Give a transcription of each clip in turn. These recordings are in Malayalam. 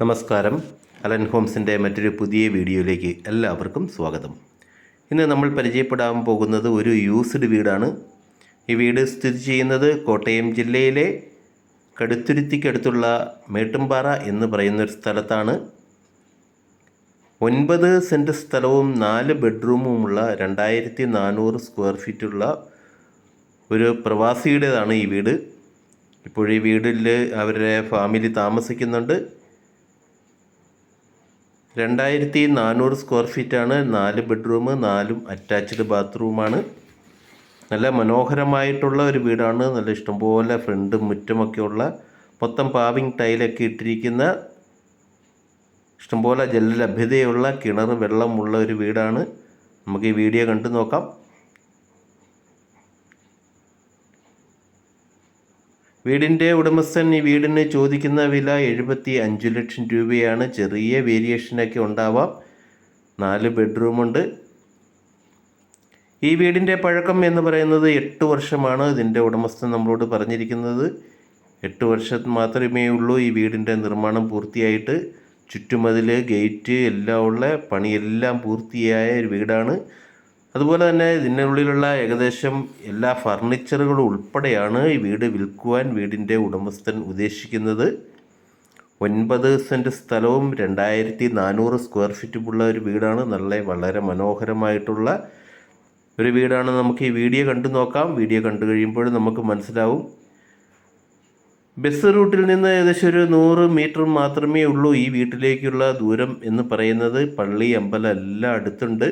നമസ്കാരം. അലൻ ഹോംസിന്റെ മറ്റൊരു പുതിയ വീഡിയോയിലേക്ക് എല്ലാവർക്കും സ്വാഗതം. ഇന്ന് നമ്മൾ പരിചയപ്പെടാൻ പോകുന്നത് ഒരു യൂസ്ഡ് വീടാണ്. ഈ വീട് സ്ഥിതി ചെയ്യുന്നത് കോട്ടയം ജില്ലയിലെ കടുത്തുരുത്തിക്കടുത്തുള്ള മേട്ടുംപാറ എന്ന് പറയുന്നൊരു സ്ഥലത്താണ്. ഒൻപത് സെന്റ് സ്ഥലവും നാല് ബെഡ്റൂമുമുള്ള രണ്ടായിരത്തി നാനൂറ് സ്ക്വയർ ഫീറ്റുള്ള ഒരു പ്രവാസിയുടേതാണ് ഈ വീട്. ഇപ്പോൾ ഈ വീടിൽ അവരുടെ ഫാമിലി താമസിക്കുന്നുണ്ട്. രണ്ടായിരത്തി നാനൂറ് സ്ക്വയർ ഫീറ്റാണ്. നാല് ബെഡ്റൂം നാലും അറ്റാച്ച്ഡ് ബാത്റൂമാണ്. നല്ല മനോഹരമായിട്ടുള്ള ഒരു വീടാണ്. നല്ല ഇഷ്ടംപോലെ ഫ്രണ്ട് മുറ്റുമൊക്കെയുള്ള മൊത്തം പാവിങ് ടൈലൊക്കെ ഇട്ടിരിക്കുന്ന ഇഷ്ടംപോലെ ജലലഭ്യതയുള്ള കിണർ വെള്ളമുള്ള ഒരു വീടാണ്. നമുക്ക് ഈ വീഡിയോ കണ്ടു നോക്കാം. വീടിന്റെ ഉടമസ്ഥൻ ഈ വീടിന് ചോദിക്കുന്ന വില എഴുപത്തി അഞ്ച് ലക്ഷം രൂപയാണ്. ചെറിയ വേരിയേഷനൊക്കെ ഉണ്ടാവാം. നാല് ബെഡ്റൂമുണ്ട്. ഈ വീടിന്റെ പഴക്കം എന്ന് പറയുന്നത് എട്ട് വർഷമാണ് ഇതിന്റെ ഉടമസ്ഥൻ നമ്മളോട് പറഞ്ഞിരിക്കുന്നത്. എട്ട് വർഷം മാത്രമേ ഉള്ളൂ ഈ വീടിന്റെ നിർമ്മാണം പൂർത്തിയായിട്ട്. ചുറ്റുമതിൽ ഗേറ്റ് എല്ലാം ഉള്ള പണിയെല്ലാം പൂർത്തിയായ ഒരു വീടാണ്. അതുപോലെ തന്നെ ഇതിനുള്ളിലുള്ള ഏകദേശം എല്ലാ ഫർണിച്ചറുകളും ഉൾപ്പെടെയാണ് ഈ വീട് വിൽക്കുവാൻ വീടിന്റെ ഉടമസ്ഥൻ ഉദ്ദേശിക്കുന്നത്. ഒൻപത് സെന്റ് സ്ഥലവും രണ്ടായിരത്തി നാനൂറ് സ്ക്വയർ ഫീറ്റുമുള്ള ഒരു വീടാണ്. നല്ല വളരെ മനോഹരമായിട്ടുള്ള ഒരു വീടാണ്. നമുക്ക് ഈ വീഡിയോ കണ്ടു നോക്കാം. വീഡിയോ കണ്ടു കഴിയുമ്പോൾ നമുക്ക് മനസ്സിലാവും. ബസ് റൂട്ടിൽ നിന്ന് ഏകദേശം ഒരു നൂറ് മീറ്റർ മാത്രമേ ഉള്ളൂ ഈ വീട്ടിലേക്കുള്ള ദൂരം എന്ന് പറയുന്നത്. പള്ളി അമ്പലം എല്ലാം അടുത്തുണ്ട്.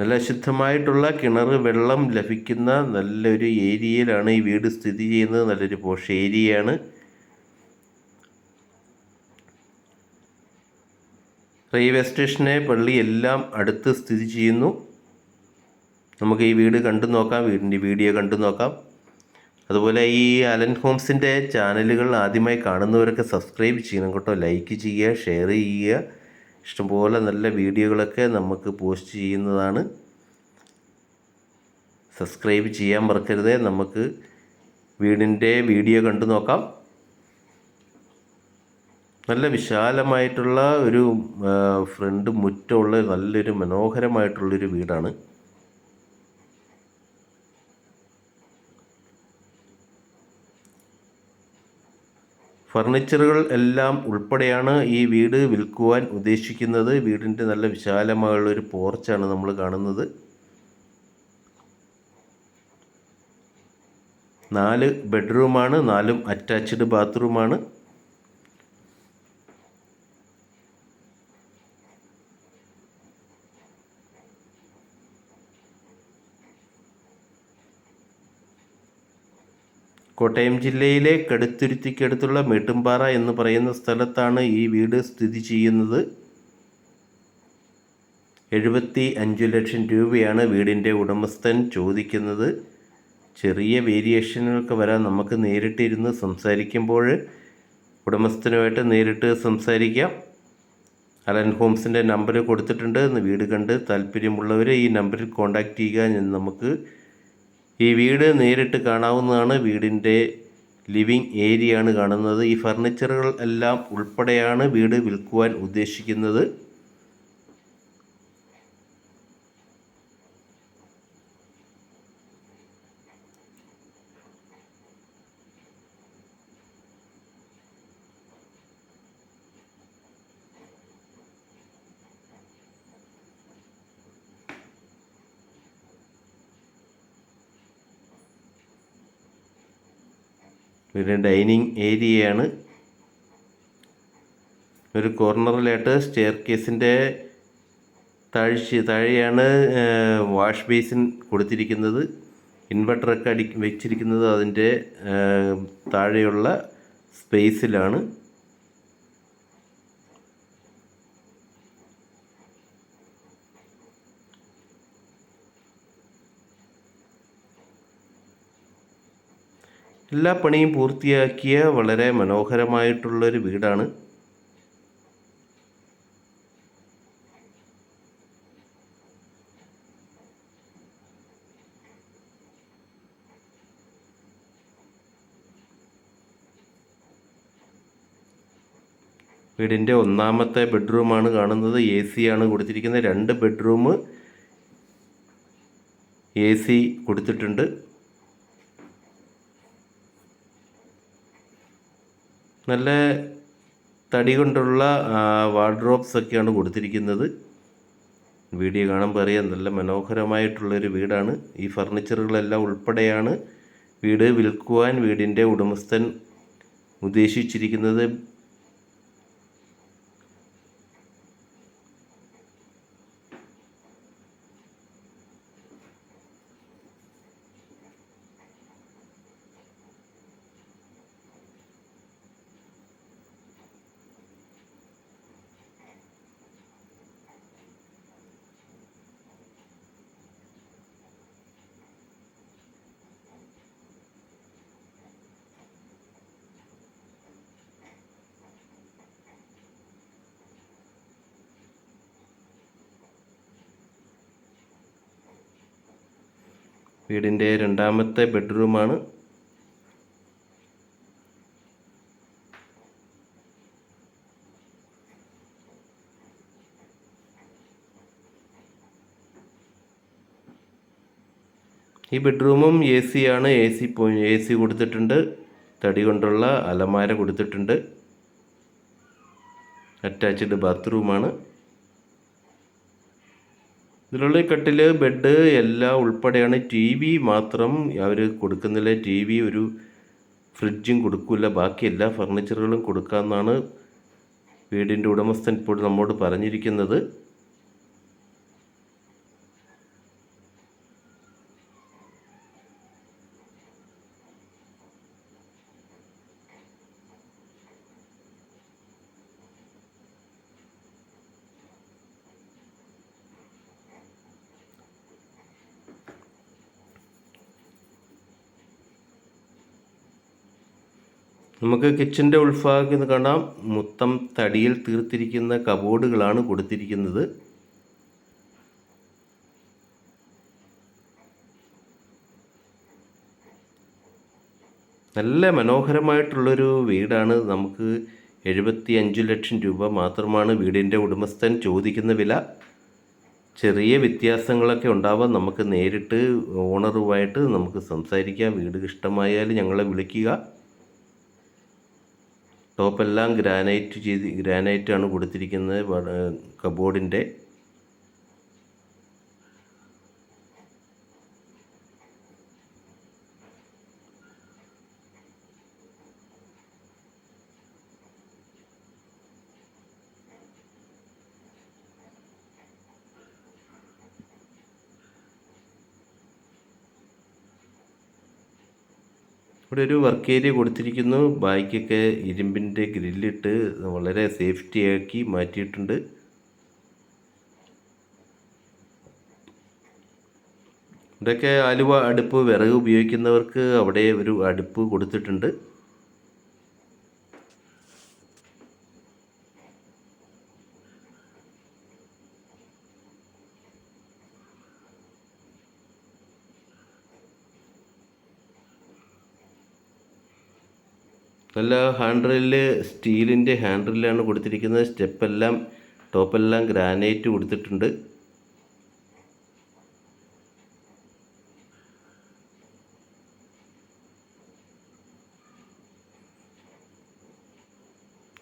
നല്ല ശുദ്ധമായിട്ടുള്ള കിണർ വെള്ളം ലഭിക്കുന്ന നല്ലൊരു ഏരിയയിലാണ് ഈ വീട് സ്ഥിതി ചെയ്യുന്നത്. നല്ലൊരു പോഷ ഏരിയയാണ്. റെയിൽവേ സ്റ്റേഷനെ പള്ളി എല്ലാം അടുത്ത് സ്ഥിതി ചെയ്യുന്നു. നമുക്ക് ഈ വീട് കണ്ടു നോക്കാം വീടിന്റെ വീഡിയോ കണ്ടു നോക്കാം. അതുപോലെ ഈ അലൻ ഹോംസിന്റെ ചാനലുകൾ ആദ്യമായി കാണുന്നവരൊക്കെ സബ്സ്ക്രൈബ് ചെയ്യണം കേട്ടോ. ലൈക്ക് ചെയ്യുക ഷെയർ ചെയ്യുക. ഇഷ്ടംപോലെ നല്ല വീഡിയോകളൊക്കെ നമുക്ക് പോസ്റ്റ് ചെയ്യുന്നതാണ്. സബ്സ്ക്രൈബ് ചെയ്യാൻ മറക്കരുത്. നമുക്ക് വീടിന്റെ വീഡിയോ കണ്ടു നോക്കാം. നല്ല വിശാലമായിട്ടുള്ള ഒരു ഫ്രണ്ട് മുറ്റമുള്ള നല്ലൊരു മനോഹരമായിട്ടുള്ളൊരു വീടാണ്. ഫർണിച്ചറുകൾ എല്ലാം ഉൾപ്പെടെയാണ് ഈ വീട് വിൽക്കുവാൻ ഉദ്ദേശിക്കുന്നത്. വീടിന്റെ നല്ല വിശാലമായുള്ള ഒരു പോർച്ചാണ് നമ്മൾ കാണുന്നത്. നാല് ബെഡ്റൂമാണ് നാലും അറ്റാച്ച്ഡ് ബാത്റൂമാണ്. കോട്ടയം ജില്ലയിലെ കടുത്തുരുത്തിക്കടുത്തുള്ള മേട്ടുംപാറ എന്ന് പറയുന്ന സ്ഥലത്താണ് ഈ വീട് സ്ഥിതി ചെയ്യുന്നത്. എഴുപത്തി അഞ്ച് ലക്ഷം രൂപയാണ് വീടിന്റെ ഉടമസ്ഥൻ ചോദിക്കുന്നത്. ചെറിയ വേരിയേഷനുകളൊക്കെ വരാൻ നമുക്ക് നേരിട്ടിരുന്ന് സംസാരിക്കുമ്പോൾ ഉടമസ്ഥനുമായിട്ട് നേരിട്ട് സംസാരിക്കാം. അലൻ ഹോംസിന്റെ നമ്പർ കൊടുത്തിട്ടുണ്ട്. വീട് കണ്ട് താല്പര്യമുള്ളവർ ഈ നമ്പറിൽ കോൺടാക്റ്റ് ചെയ്യുക നമുക്ക് ഈ വീട് നേരിട്ട് കാണാവുന്നതാണ്. വീടിന്റെ ലിവിംഗ് ഏരിയയാണ് കാണുന്നത്. ഈ ഫർണിച്ചറുകൾ എല്ലാം ഉൾപ്പെടെയാണ് വീട് വിൽക്കുവാൻ ഉദ്ദേശിക്കുന്നത്. ഒരു ഡൈനിങ് ഏരിയയാണ്. ഒരു കോർണറിലായിട്ട് സ്റ്റെയർ കേസിന്റെ താഴ്ച താഴെയാണ് വാഷ് ബേസിൻ കൊടുത്തിരിക്കുന്നത്. ഇൻവെർട്ടറൊക്കെ അടി വെച്ചിരിക്കുന്നത് അതിന്റെ താഴെയുള്ള സ്പേസിലാണ്. എല്ലാ പണിയും പൂർത്തിയാക്കിയ വളരെ മനോഹരമായിട്ടുള്ളൊരു വീടാണ്. വീടിന്റെ ഒന്നാമത്തെ ബെഡ്റൂമാണ് കാണുന്നത്. എ സി ആണ് കൊടുത്തിരിക്കുന്നത്. രണ്ട് ബെഡ്റൂം എ സി കൊടുത്തിട്ടുണ്ട്. നല്ല തടി കൊണ്ടുള്ള വാർഡ്രോബ്സ് ഒക്കെയാണ് കൊടുത്തിരിക്കുന്നത്. വീഡിയോ കാണുമ്പോൾ അറിയാം നല്ല മനോഹരമായിട്ടുള്ളൊരു വീടാണ്. ഈ ഫർണിച്ചറുകളെല്ലാം ഉൾപ്പെടെയാണ് വീട് വിൽക്കുവാൻ വീടിന്റെ ഉടമസ്ഥൻ ഉദ്ദേശിച്ചിരിക്കുന്നത്. വീടിന്റെ രണ്ടാമത്തെ ബെഡ്റൂമാണ്. ഈ ബെഡ്റൂമും എ സി ആണ് എ സി എ സി കൊടുത്തിട്ടുണ്ട്. തടി കൊണ്ടുള്ള അലമാര കൊടുത്തിട്ടുണ്ട്. അറ്റാച്ച്ഡ് ബാത്റൂമാണ്. ഇതിലുള്ള കട്ടിൽ ബെഡ് എല്ലാം ഉൾപ്പെടെയാണ്. ടി വി മാത്രം അവർ കൊടുക്കുന്നില്ല. ടി വി ഒരു ഫ്രിഡ്ജും കൊടുക്കില്ല ബാക്കി എല്ലാ ഫർണിച്ചറുകളും കൊടുക്കാമെന്നാണ് വീടിന്റെ ഉടമസ്ഥൻ ഇപ്പോൾ നമ്മോട് പറഞ്ഞിരിക്കുന്നത്. നമുക്ക് കിച്ചന്റെ ഉൾഭാഗത്ത് നിന്ന് കാണാം. മൊത്തം തടിയിൽ തീർത്തിരിക്കുന്ന കബോർഡുകളാണ് കൊടുത്തിരിക്കുന്നത്. നല്ല മനോഹരമായിട്ടുള്ളൊരു വീടാണ്. നമുക്ക് എഴുപത്തി അഞ്ച് ലക്ഷം രൂപ മാത്രമാണ് വീടിന്റെ ഉടമസ്ഥൻ ചോദിക്കുന്ന വില. ചെറിയ വ്യത്യാസങ്ങളൊക്കെ ഉണ്ടാവാം. നമുക്ക് നേരിട്ട് ഓണറുമായിട്ട് നമുക്ക് സംസാരിക്കാം. വീട് ഇഷ്ടമായാൽ ഞങ്ങളെ വിളിക്കുക. ടോപ്പെല്ലാം ഗ്രാനൈറ്റ് ചെയ്ത് ഗ്രാനൈറ്റാണ് കൊടുത്തിരിക്കുന്നത് കബോർഡിന്റെ. ഇവിടെ ഒരു വർക്ക് ഏരിയ കൊടുത്തിരിക്കുന്നു ബാക്കിയൊക്കെ ഇരുമ്പിന്റെ ഗ്രില്ലിട്ട് വളരെ സേഫ്റ്റി ആക്കി മാറ്റിയിട്ടുണ്ട്. ഇവിടെയൊക്കെ ആലുവ അടുപ്പ് വിറക് ഉപയോഗിക്കുന്നവർക്ക് അവിടെ ഒരു അടുപ്പ് കൊടുത്തിട്ടുണ്ട്. നല്ല ഹാൻഡ് റെയിൽ സ്റ്റീലിന്റെ ഹാൻഡ് റെയിലാണ് കൊടുത്തിരിക്കുന്നത്. സ്റ്റെപ്പെല്ലാം ടോപ്പെല്ലാം ഗ്രാനൈറ്റ് കൊടുത്തിട്ടുണ്ട്.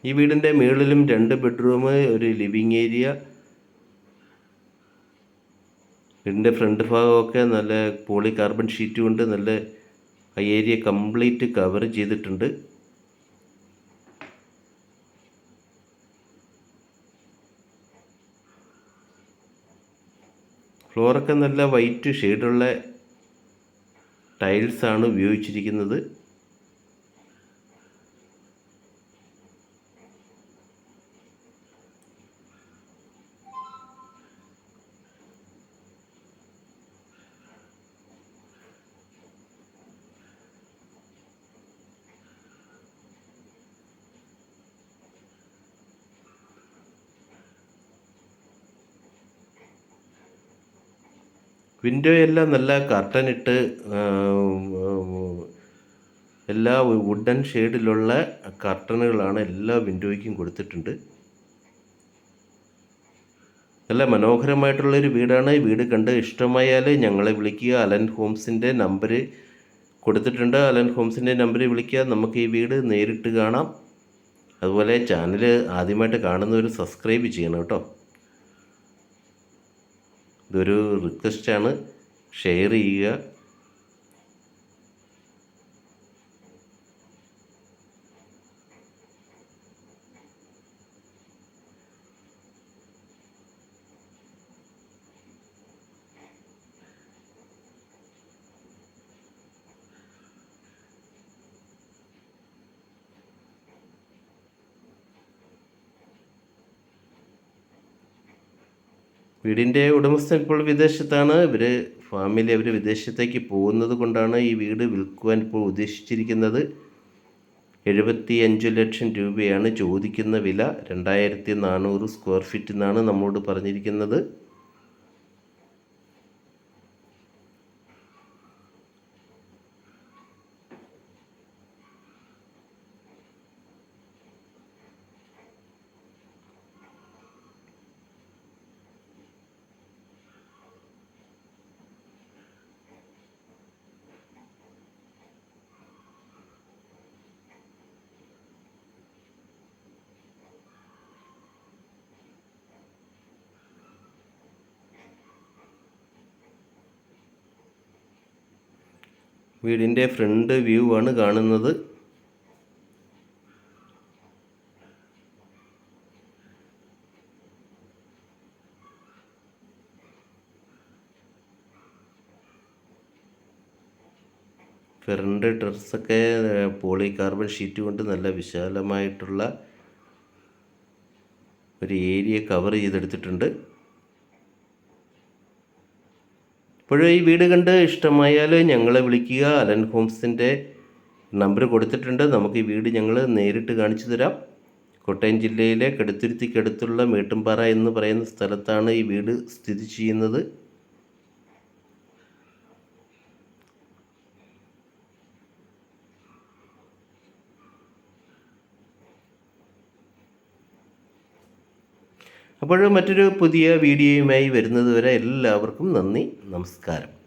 ഈ വീടിന്റെ മുകളിലും രണ്ട് ബെഡ്റൂം ഒരു ലിവിങ് ഏരിയ വീടിന്റെ ഫ്രണ്ട് ഭാഗമൊക്കെ നല്ല പോളി കാർബൺ ഷീറ്റ് കൊണ്ട് നല്ല ആ ഏരിയ കംപ്ലീറ്റ് കവർ ചെയ്തിട്ടുണ്ട്. ഫ്ലോറൊക്കെ നല്ല വൈറ്റ് ഷെയ്ഡുള്ള ടൈൽസാണ് ഉപയോഗിച്ചിരിക്കുന്നത്. വിൻഡോ എല്ലാം നല്ല കർട്ടൻ ഇട്ട് എല്ലാ വുഡൻ ഷെയ്ഡിലുള്ള കർട്ടനുകളാണ് എല്ലാ വിൻഡോയ്ക്കും കൊടുത്തിട്ടുണ്ട്. നല്ല മനോഹരമായിട്ടുള്ളൊരു വീടാണ്. ഈ വീട് കണ്ട് ഇഷ്ടമായാൽ ഞങ്ങളെ വിളിക്കുക. അലൻ ഹോംസിന്റെ നമ്പർ കൊടുത്തിട്ടുണ്ട്. അലൻ ഹോംസിന്റെ നമ്പർ വിളിക്കുക. നമുക്ക് ഈ വീട് നേരിട്ട് കാണാം. അതുപോലെ ചാനൽ ആദ്യമായിട്ട് കാണുന്നവർ സബ്സ്ക്രൈബ് ചെയ്യണം കേട്ടോ. ഇതൊരു റിക്വസ്റ്റാണ് ഷെയർ ചെയ്യുക. വീടിന്റെ ഉടമസ്ഥൻ ഇപ്പോൾ വിദേശത്താണ്. ഇവർ ഫാമിലി അവർ വിദേശത്തേക്ക് പോകുന്നത് കൊണ്ടാണ് ഈ വീട് വിൽക്കുവാൻ ഇപ്പോൾ ഉദ്ദേശിച്ചിരിക്കുന്നത്. എഴുപത്തി അഞ്ച് ലക്ഷം രൂപയാണ് ചോദിക്കുന്ന വില. രണ്ടായിരത്തി നാനൂറ് സ്ക്വയർ ഫീറ്റ് എന്നാണ് നമ്മളോട് പറഞ്ഞിരിക്കുന്നത്. വീടിന്റെ ഫ്രണ്ട് വ്യൂ ആണ് കാണുന്നത്. ഫ്രണ്ട് ഡ്രസ്സൊക്കെ പോളി കാർബൺ ഷീറ്റ് കൊണ്ട് നല്ല വിശാലമായിട്ടുള്ള ഒരു ഏരിയ കവർ ചെയ്തെടുത്തിട്ടുണ്ട്. ഇപ്പോഴും ഈ വീട് കണ്ട് ഇഷ്ടമായാൽ ഞങ്ങളെ വിളിക്കുക. അലൻ ഹോംസിന്റെ നമ്പർ കൊടുത്തിട്ടുണ്ട്. നമുക്ക് ഈ വീട് ഞങ്ങൾ നേരിട്ട് കാണിച്ചു തരാം. കോട്ടയം ജില്ലയിലെ കടുത്തുരുത്തിക്കടുത്തുള്ള മേട്ടുംപാറ എന്ന് പറയുന്ന സ്ഥലത്താണ് ഈ വീട് സ്ഥിതി ചെയ്യുന്നത്. അപ്പോൾ മറ്റൊരു പുതിയ വീഡിയോയുമായി വരുന്നത് വരെ എല്ലാവർക്കും നന്ദി നമസ്കാരം.